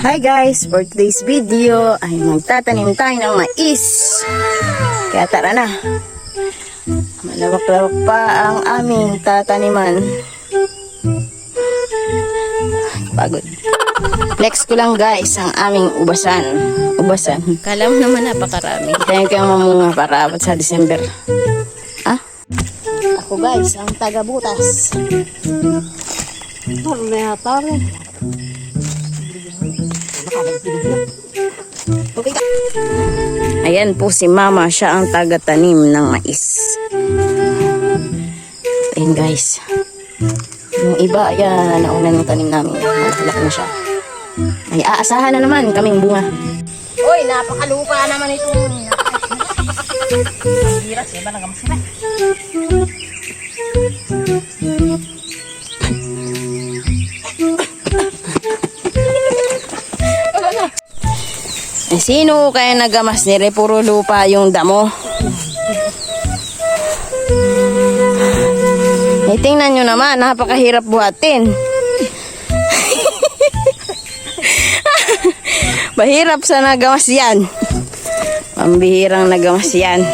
Hi guys! For today's video ay magtatanim tayo ng mais. Kaya tara na. Malawak-lawak pa ang aming tataniman. Pagod. Flex ko lang guys ang aming ubasan. Ubasan. Kala mo naman napakarami. Tayo kayong mamunga para abot sa December. Ah? Ako guys, ang taga-butas. Okay ka. Ayan po si Mama, siya ang taga-tanim ng mais. Ayan guys. Yung iba, ayan, nauna ng tanim namin. Malaki na siya. Ay, aasahan na naman kaming bunga. Uy, napakalupa naman ito. Hirap, siya ba nagamas Eh, sino kaya nagamas ni Re? Puro lupa yung damo. Eh, tingnan nyo naman, napakahirap buhatin. Mahirap sa nagamas yan. Pambihirang nagamas yan.